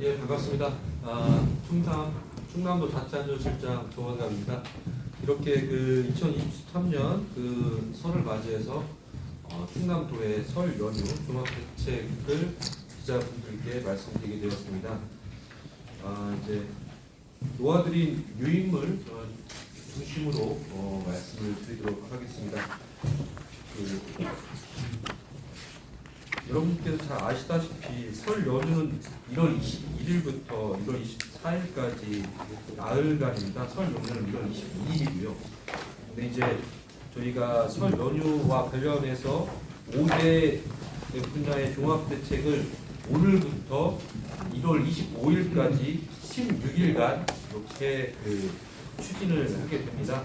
예, 반갑습니다. 아, 충남 충남도 자치안전실장 조원갑입니다. 이렇게 그 2023년 그 설을 맞이해서 어, 충남도의 설 연휴 종합 대책을 기자분들께 말씀드리게 되었습니다. 아, 이제 놓아드린 유인물 어, 중심으로 어, 말씀을 드리도록 하겠습니다. 그, 여러분께서 잘 아시다시피 설 연휴는 1월 21일부터 1월 24일까지 나흘간입니다. 설 연휴는 1월 22일이고요. 근데 이제 저희가 설 연휴와 관련해서 5대 분야의 종합 대책을 오늘부터 1월 25일까지 16일간 이렇게 그 추진을 하게 됩니다.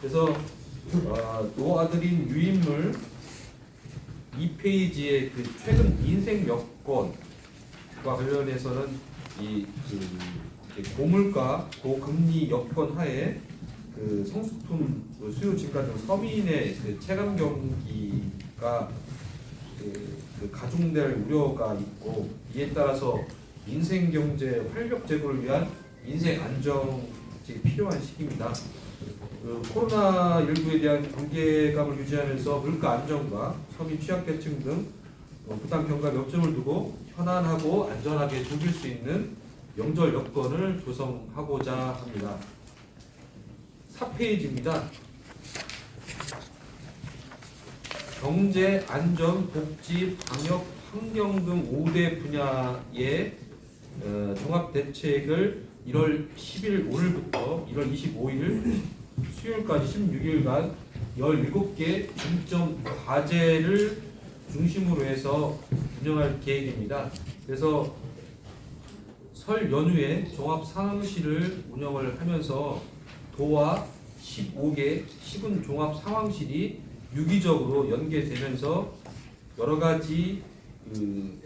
그래서 어, 놓아드린 유인물 2페이지의 그 최근 인생 여건과 관련해서는 이그 이제 고물가 고금리 여건 하에 그 성수품 그 수요 증가 등 서민의 그 체감 경기가 그, 그 가중될 우려가 있고 이에 따라서 인생 경제 활력 제고를 위한 인생 안정 이 필요한 시기입니다. 그 코로나19에 대한 경계감을 유지하면서 물가 안정과 서민 취약계층 등 어, 부담 경감 역점을 두고 편안하고 안전하게 즐길 수 있는 명절 여건을 조성하고자 합니다. 4페이지입니다. 경제, 안전, 복지, 방역, 환경 등 5대 분야의 어, 종합 대책을 1월 10일 오늘부터 1월 25일 수요일까지 16일간 17개 중점 과제를 중심으로 해서 운영할 계획입니다. 그래서 설 연휴에 종합 상황실을 운영을 하면서 도와 15개 시군 종합 상황실이 유기적으로 연계되면서 여러 가지 그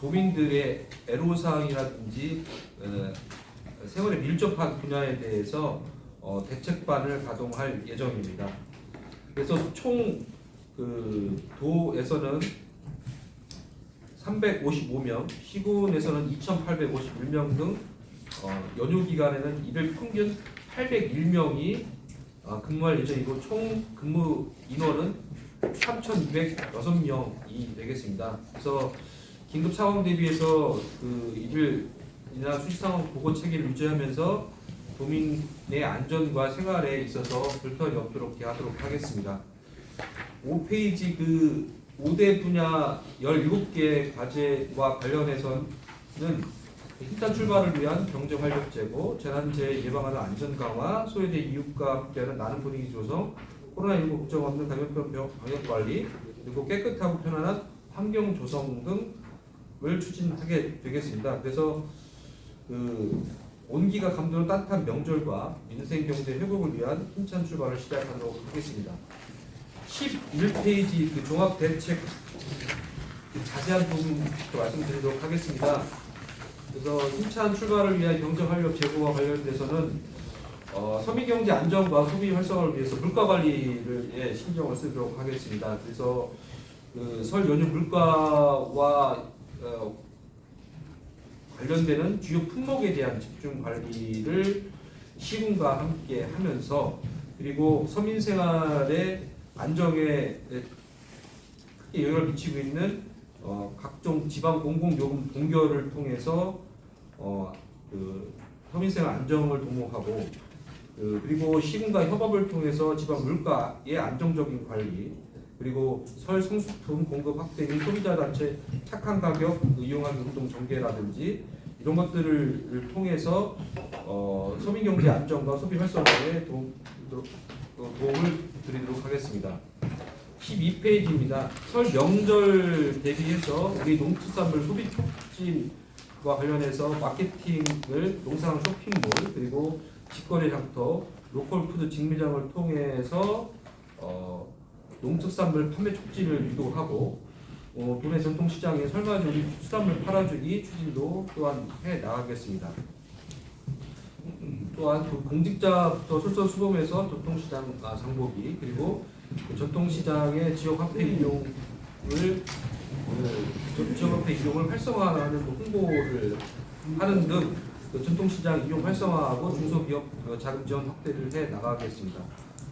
도민들의 애로사항이라든지 어, 생활에 밀접한 분야에 대해서 어, 대책반을 가동할 예정입니다. 그래서 총 그 도에서는 355명, 시군에서는 2,851명 등 어, 연휴 기간에는 이들 평균 801명이 어, 근무할 예정이고 총 근무 인원은 3,206명이 되겠습니다. 그래서 긴급 상황 대비해서 그 이들이나 수시 상황 보고 체계를 유지하면서 도민의 안전과 생활에 있어서 불편이 없도록 하도록 하겠습니다. 5페이지 그 5대 분야 17개 과제와 관련해서는 힘찬 출발을 위한 경제 활력 제고, 재난재해 예방하는 안전 강화, 소외대 이웃과 함께하는 나는 분위기 조성, 코로나19 걱정 없는 감염병 병- 방역 관리, 그리고 깨끗하고 편안한 환경 조성 등 을 추진하게 되겠습니다. 그래서 그 온기가 감도는 따뜻한 명절과 민생 경제 회복을 위한 힘찬 출발을 시작하도록 하겠습니다. 11페이지 그 종합 대책 그 자세한 부분부터 말씀드리도록 하겠습니다. 그래서 힘찬 출발을 위한 경제 활력 제고와 관련돼서는 어, 서민 경제 안정과 소비 활성화를 위해서 물가 관리를 예, 신경을 쓰도록 하겠습니다. 그래서 그 설 연휴 물가와 어, 관련되는 주요 품목에 대한 집중 관리를 시군과 함께 하면서 그리고 서민 생활의 안정에 크게 영향을 미치고 있는 어, 각종 지방 공공요금 동결을 통해서 어, 그 서민생활 안정을 도모하고 그, 그리고 시군과 협업을 통해서 지방 물가의 안정적인 관리 그리고 설 성수품 공급 확대 및 소비자 단체 착한 가격 이용하기 운동 전개라든지 이런 것들을 통해서 어, 서민 경제 안정과 소비 활성화에 도움, 어, 도움을 드리도록 하겠습니다. 12페이지입니다. 설 명절 대비해서 우리 농수산물 소비 촉진과 관련해서 마케팅을 농산 쇼핑몰 그리고 직거래 장터 로컬 푸드 직매장을 통해서 어, 농특산물 판매 촉진을 유도하고 어, 도내 전통시장에 설맞이 수산물 팔아주기 추진도 또한 해 나가겠습니다. 또한 그 공직자부터 솔선수범해서 전통시장 아, 장보기 그리고 그 전통시장의 지역 화폐 이용을 사업의 이용을 활성화하는 또 홍보를 하는 등 그 전통시장 이용 활성화하고 중소기업 그 자금 지원 확대를 해 나가겠습니다.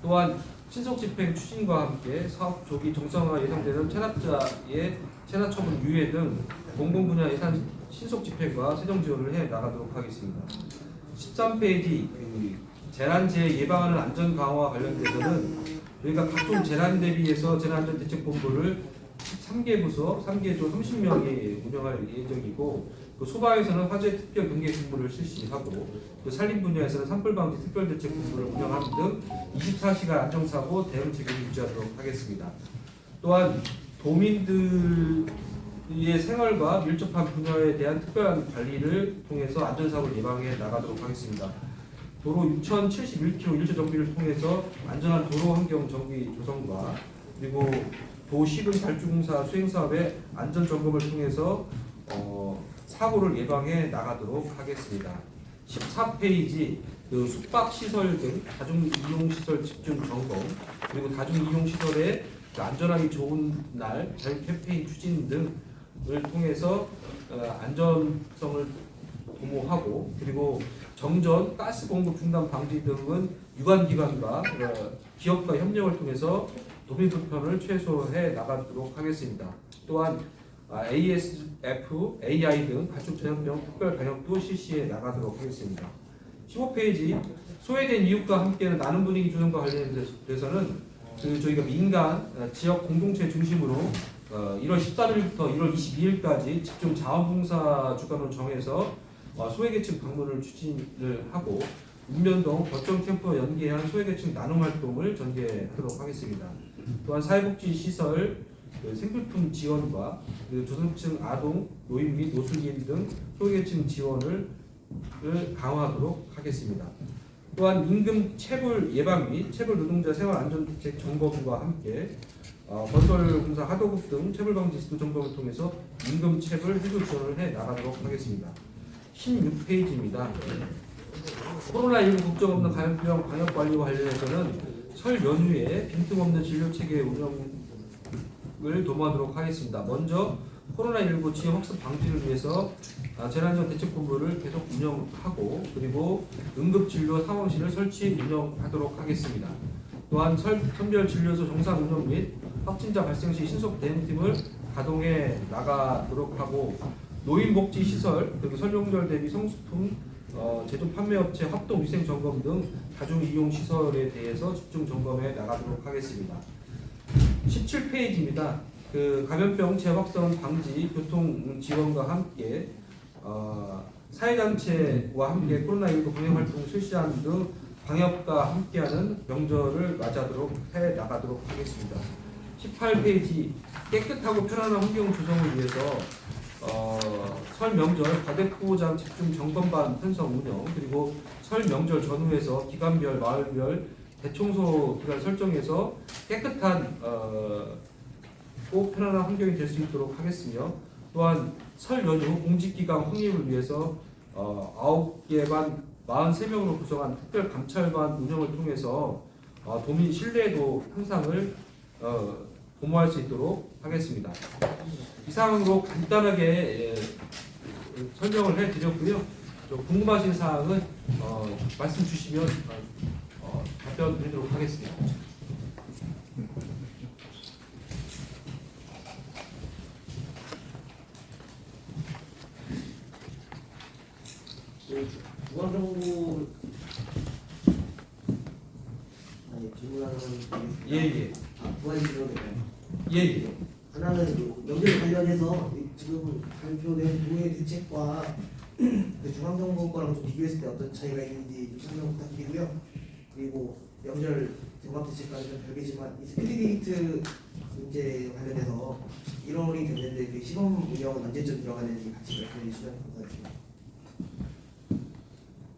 또한 신속 집행 추진과 함께 사업 조기 정상화 예상되는 체납자의 체납 처분 유예 등 공공 분야 예산 신속 집행과 세정 지원을 해 나가도록 하겠습니다. 13페이지 그 재난재해 예방하는 안전 강화 관련돼서는 저희가 각종 재난 대비해서 재난안전 대책본부를 13개 부서, 3개 조 30명이 운영할 예정이고 그 소방에서는 화재 특별 경계 근무를 실시하고 그 산림 분야에서는 산불 방지 특별 대책 본부를 운영하는 등 24시간 안전사고 대응 체계를 유지하도록 하겠습니다. 또한 도민들의 생활과 밀접한 분야에 대한 특별한 관리를 통해서 안전사고를 예방해 나가도록 하겠습니다. 도로 6,071km 1차 정비를 통해서 안전한 도로 환경 정비 조성과 그리고 도시금 발주공사 수행 사업의 안전 점검을 통해서 어, 사고를 예방해 나가도록 하겠습니다. 14페이지 그 숙박 시설 등 다중 이용 시설 집중 점검 그리고 다중 이용 시설의 그 안전하기 좋은 날 자율 캠페인 추진 등을 통해서 어, 안전성을 도모하고 그리고 정전, 가스 공급 중단 방지 등은 유관기관과 어, 기업과 협력을 통해서 도민 불편을 최소해 나가도록 하겠습니다. 또한 아, ASF, AI 등 가축 전염병 특별 방역도 실시해 나가도록 하겠습니다. 15페이지 소외된 이웃과 함께하는 나눔 분위기 조성과 관련돼서는 그 저희가 민간 어, 지역 공동체 중심으로 어, 1월 13일부터 1월 22일까지 집중 자원봉사 주간을 정해서 어, 소외계층 방문을 추진을 하고 읍면동 거점 캠프와 연계한 소외계층 나눔 활동을 전개하도록 하겠습니다. 또한 사회복지 시설 그 생필품 지원과 그 조선층 아동, 노인 및 노숙인 등 소외계층 지원을 을 강화하도록 하겠습니다. 또한 임금 체불 예방 및 체불 노동자 생활 안전 대책 점검과 함께 어, 건설공사 하도급 등 체불 방지 지도 점검을 통해서 임금 체불 해소 지원을 해 나가도록 하겠습니다. 16페이지입니다. 코로나19 국적 없는 감염병 방역 관리와 관련해서는 설 연휴에 빈틈없는 진료 체계 운영 을 도모하도록 하겠습니다. 먼저 코로나19 지역 확산 방지를 위해서 아, 재난지원 대책본부를 계속 운영하고 그리고 응급진료 상황실을 설치 운영하도록 하겠습니다. 또한 설, 선별 진료소 정상 운영 및 확진자 발생 시 신속 대응팀을 가동해 나가도록 하고 노인복지 시설 그리고 설명절 대비 성수품 어, 제조 판매업체 합동 위생 점검 등 다중 이용 시설에 대해서 집중 점검해 나가도록 하겠습니다. 17페이지입니다. 그 감염병 재확산 방지 교통 지원과 함께 어, 사회단체와 함께 코로나19 방역 활동 실시하는 등 방역과 함께하는 명절을 맞이하도록 해 나가도록 하겠습니다. 18페이지 깨끗하고 편안한 환경 조성을 위해서 어, 설 명절 과대포장 집중 점검반 편성 운영 그리고 설 명절 전후에서 기간별 마을별 대청소 기간 설정해서 깨끗한 어, 꼭 편안한 환경이 될 수 있도록 하겠으며 또한 설 연휴 공직기강 확립을 위해서 어, 9개 반 43명으로 구성한 특별 감찰반 운영을 통해서 어, 도민 신뢰도 향상을 어, 도모할 수 있도록 하겠습니다. 이상으로 간단하게 예, 설명을 해드렸고요. 좀 궁금하신 사항은 어, 말씀 주시면 어, 답변 드리도록 하겠습니다. 그 중앙정부 아니 질문하는 게 예예 아, 두 가지 질문이에요. 예예 하나는 그 명절 관련해서 지금 발표된 도의 대책과 그 중앙정부 거랑 좀 비교했을 때 어떤 차이가 있는지 좀 설명 부탁드리고요. 그리고 명절 종합 대책과는 좀 별개지만 이 스피드게이트 문제 관련해서 1월이 됐는데 그 시범 운영은 언제쯤 들어가는지 같이 말씀해 주시면 감사하겠습니다.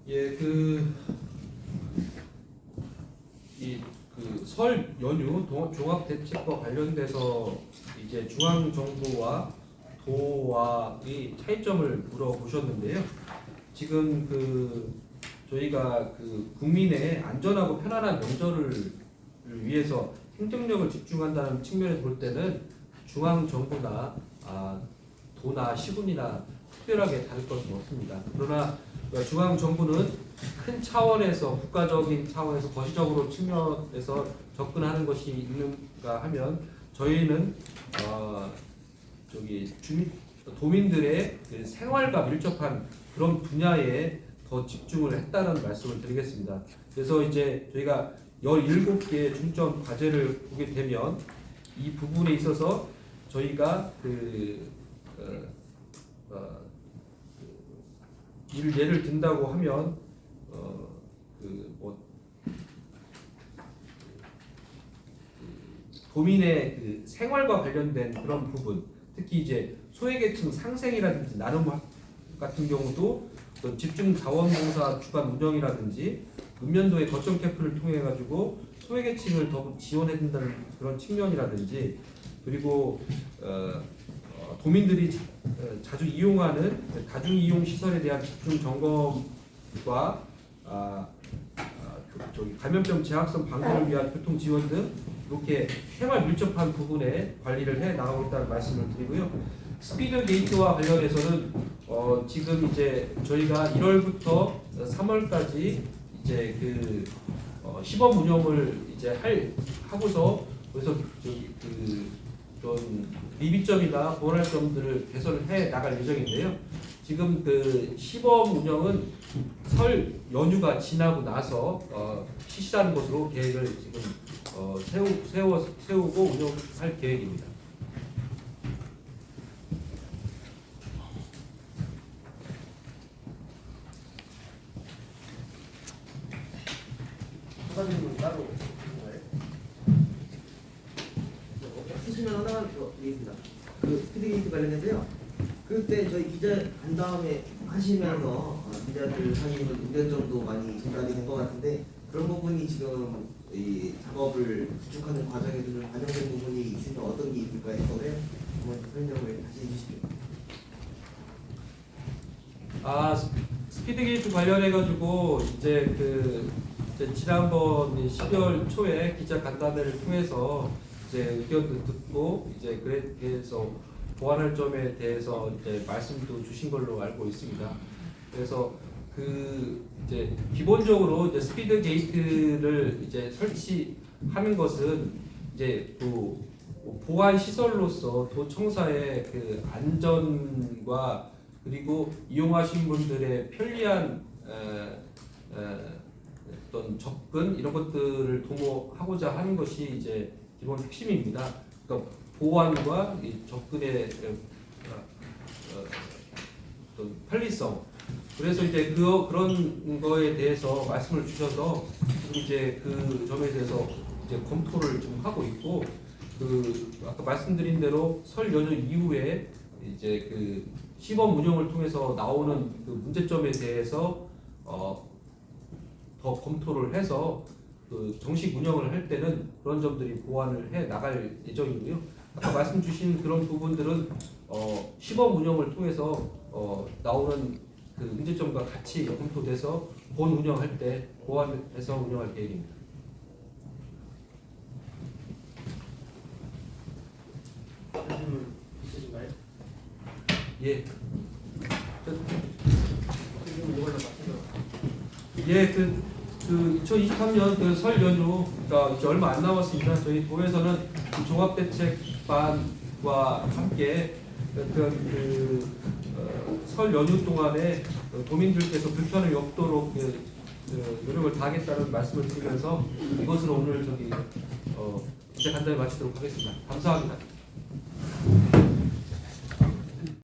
예, 그, 이, 그, 설 연휴 동- 종합대책과 관련돼서 이제 중앙정부와 도와의 차이점을 물어보셨는데요. 지금 그, 저희가 그 국민의 안전하고 편안한 명절을 위해서 행정력을 집중한다는 측면에서 볼 때는 중앙 정부나 아, 도나 시군이나 특별하게 다를 것은 없습니다. 그러나 중앙 정부는 큰 차원에서 국가적인 차원에서 거시적으로 측면에서 접근하는 것이 있는가 하면 저희는 어, 저기 주민 도민들의 그 생활과 밀접한 그런 분야에 더 집중을 했다는 말씀을 드리겠습니다. 그래서 이제 저희가 17개의 중점 과제를 보게 되면 이 부분에 있어서 저희가 그 어, 어, 그 일- 예를 든다고 하면 어, 그뭐 도민의 그 생활과 관련된 그런 부분, 특히 이제 소외계층 상생이라든지 나눔 같은 경우도 집중 자원봉사 주간 운영이라든지 읍면도의 거점 캠프를 통해 가지고 소외계층을 더 지원해 준다는 그런 측면이라든지 그리고 어, 어, 도민들이 자, 어, 자주 이용하는 다중 이용 시설에 대한 집중 점검과 아, 아, 그, 저기 감염병 재확산 방지를 위한 교통 지원 등 이렇게 생활 밀접한 부분에 관리를 해 나가고 있다는 말씀을 드리고요. 스피드 게이트와 관련해서는 어, 지금 이제 저희가 1월부터 3월까지 이제 그 어, 시범 운영을 이제 할 하고서 그래서 저기 그좀 미비점이나 보완할 점들을 개선을 해 나갈 예정인데요. 지금 그 시범 운영은 설 연휴가 지나고 나서 어, 실시하는 것으로 계획을 지금 어, 세우, 세워, 세우고 운영할 계획입니다. 사장님은 따로 하는 거예요? 쓰시면 하나만 더 드리겠습니다. 그 스피드게이트 관련해서요. 그때 간 다음에 하시면서 어, 기자들 사이는 의견점도 많이 전달이 된 것 같은데 그런 부분이 지금 이 작업을 구축하는 과정에서 좀 반영된 부분이 있으면 어떤 게 있을까 해서요. 한번 설명을 다시 해주시죠. 아 스- 스피드 게이트 관련해 가지고 이제 그 이제 지난번 12월 초에 기자 간담회를 통해서 이제 의견도 듣고 이제 그래 그래서 보완할 점에 대해서 이제 말씀도 주신 걸로 알고 있습니다. 그래서 그 이제 기본적으로 이제 스피드 게이트를 이제 설치하는 것은 이제 또 보안 시설로서 도청사의 그 안전과 그리고 이용하신 분들의 편리한 에, 에, 어떤 접근 이런 것들을 도모하고자 하는 것이 이제 기본 핵심입니다. 그러니까 보안과 이 접근의 어, 어, 편리성. 그래서 이제 그 그런 거에 대해서 말씀을 주셔서 이제 그 점에 대해서 이제 검토를 좀 하고 있고 그 아까 말씀드린 대로 설 연휴 이후에 이제 그 시범 운영을 통해서 나오는 그 문제점에 대해서 어, 더 검토를 해서 그 정식 운영을 할 때는 그런 점들이 보완을 해 나갈 예정이고요. 아까 말씀 주신 그런 부분들은 어, 시범 운영을 통해서 어, 나오는 그 문제점과 같이 검토돼서 본 운영할 때 보완해서 운영할 계획입니다. 질문 있으신가요? 예. 이걸로. 예, 그, 그 2023년 그 설 연휴가 이제 얼마 안 남았습니다. 저희 도에서는 그 종합대책 반과 함께 어떤 그, 어, 설 연휴 동안에 어, 도민들께서 불편을 없도록 그, 그 노력을 다하겠다는 말씀을 드리면서 이것으로 오늘 저기 어, 이제 간단히 마치도록 하겠습니다. 감사합니다.